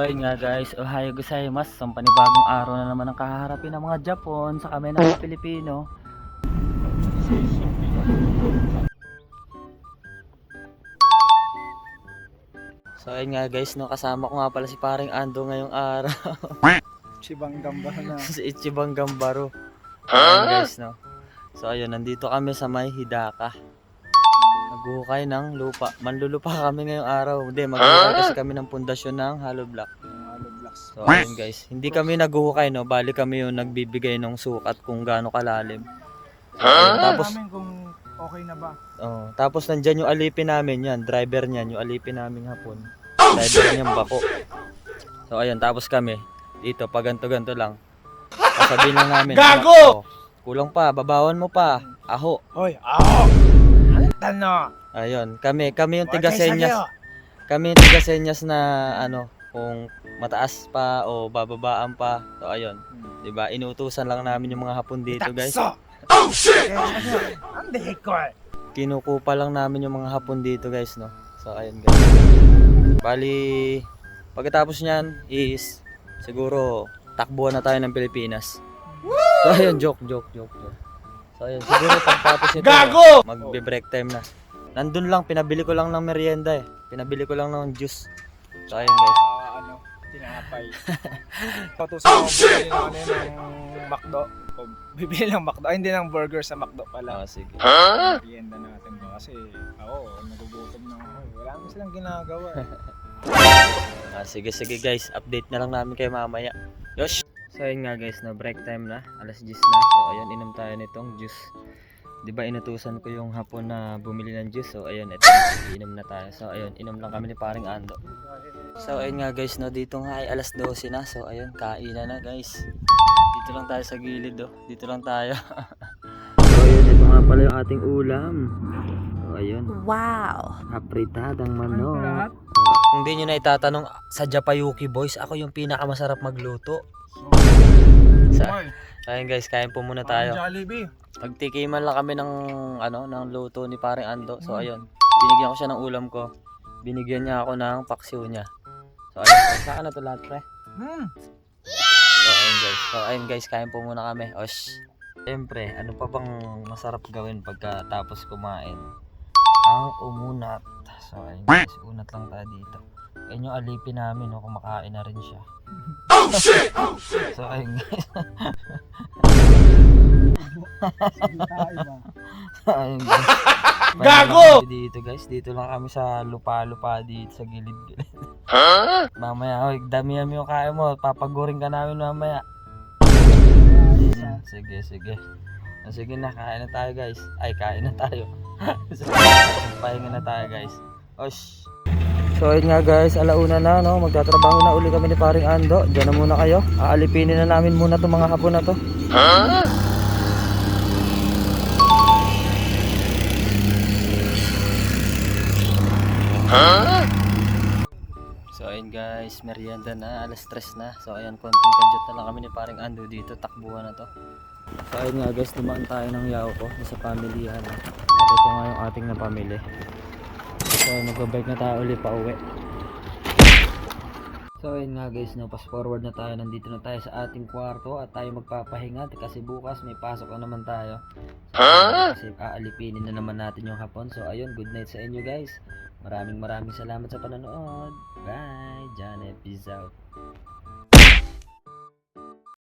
Ayun nga guys, ohayo gozaimasu. Ang panibagong araw na naman ang kaharapin ng mga Japon sa kami ng mga Pilipino. So ayun nga guys, no, kasama ko nga pala si paring Ando ngayong araw. Chibang gamba na. si Ichibang Gambaro. Ayun guys, no. So ayun, nandito kami sa may Hidaka. Naghuhukay ng lupa. Manlulupa kami ngayong araw. Hindi, maghuhukay kasi kami ng pundasyon ng hollow block. Hollow blocks. So ayun guys, hindi kami naghuhukay no, bali kami yung nagbibigay ng sukat kung gaano kalalim. Ayun, tapos namin kung okay na ba. oh, tapos nandiyan yung alipin namin yan, driver niyan, yung alipin namin hapon. Driver niyang bako. So ayun, tapos kami dito pag ganto-ganto lang. Sasabihin lang namin. Gago! kulang pa, babawan mo pa. Aho. Hoy, ako! Tano! Ayun, kami kami yung tiga senyas. Kami yung tiga senyas na ano, kung mataas pa o bababaan pa. So ayun, 'di ba? Inuutusan lang namin yung mga hapon dito, guys. Takso! Oh shit! Ang dehikol! kinukupa lang namin yung mga hapon dito guys no so ayun guys bali pagkatapos nyan is siguro takbuhan na tayo ng Pilipinas so ayun joke joke joke joke so ayun siguro pagtapos nito Gago! magbe break time na nandun lang pinabili ko lang ng merienda eh pinabili ko lang ng juice so ayun guys Ah, ano, tinapay. Ako bumili ng ano yun, ng McDo. O, bibili ng McDo. Ay, hindi ng burger sa McDo pala. oh, sige Merienda natin ba? Kasi ako, nagugutom na ako. Wala naman silang ginagawa. eh. Ah, sige sige guys, update na lang namin kayo mamaya. Yosh! So ayun nga guys, na break time na, alas 10 na. So ayun, inom tayo nitong juice. 'Di ba inutusan ko yung hapon na bumili ng juice. So ayun, ito, inom na tayo. So ayun, inom lang kami ni paring Ando. So ayun nga guys, no, dito nga ay alas 12 na. So ayun, kainan na guys. Dito lang tayo sa gilid oh. Dito lang tayo. so ayun, ito nga pala yung ating ulam. So ayun, Wow. apritadang Ano manok. Kung di nyo na itatanong sa Japayuki Boys, ako yung pinakamasarap magluto. Sa, ayun guys, kain po muna tayo. Jollibee. Pagtikiman lang kami ng ano, ng luto ni paring Ando. So ayun, binigyan ko siya ng ulam ko. Binigyan niya ako ng paksiw niya. So ayun, saan na to lahat pre? Hmm. So ayun guys, so ayun guys, kain po muna kami. Osh. Siyempre, ano pa bang masarap gawin pagkatapos kumain? Ang umunat. So ayun guys, unat lang tayo dito. Ayun yung alipin namin, no, kumakain na rin siya. so ayun guys, ayun guys. Gago! Dito guys, dito lang kami sa lupa-lupa dito sa gilid-gilid. Mamaya, oy, damihan mo yung kain mo, papagurin ka namin mamaya. Sige, sige. Ah, Sige na, kain na tayo guys. Ay, kain na tayo. Pahinga na tayo guys. Osh. So ayun nga guys, alauna na no, magtatrabaho na uli kami ni paring Ando. Diyan na muna kayo. Aalipinin na namin muna itong mga hapon na to. So ayun guys, merienda na, alas stress na. So ayun, konting kadyot na lang kami ni paring Ando dito, takbuhan na to. So ayun nga guys, dumaan tayo ng Yauko sa pamilyahan. At ito nga yung ating napamili. So mag-bike na tayo ulit pa uwi. So ayun nga guys, no, fast forward na tayo. Nandito na tayo sa ating kwarto at tayo magpapahinga kasi bukas may pasok na naman tayo. So, Kasi aalipinin na naman natin yung hapon. So ayun, good night sa inyo guys. Maraming maraming salamat sa panonood. Bye! Janet, peace out.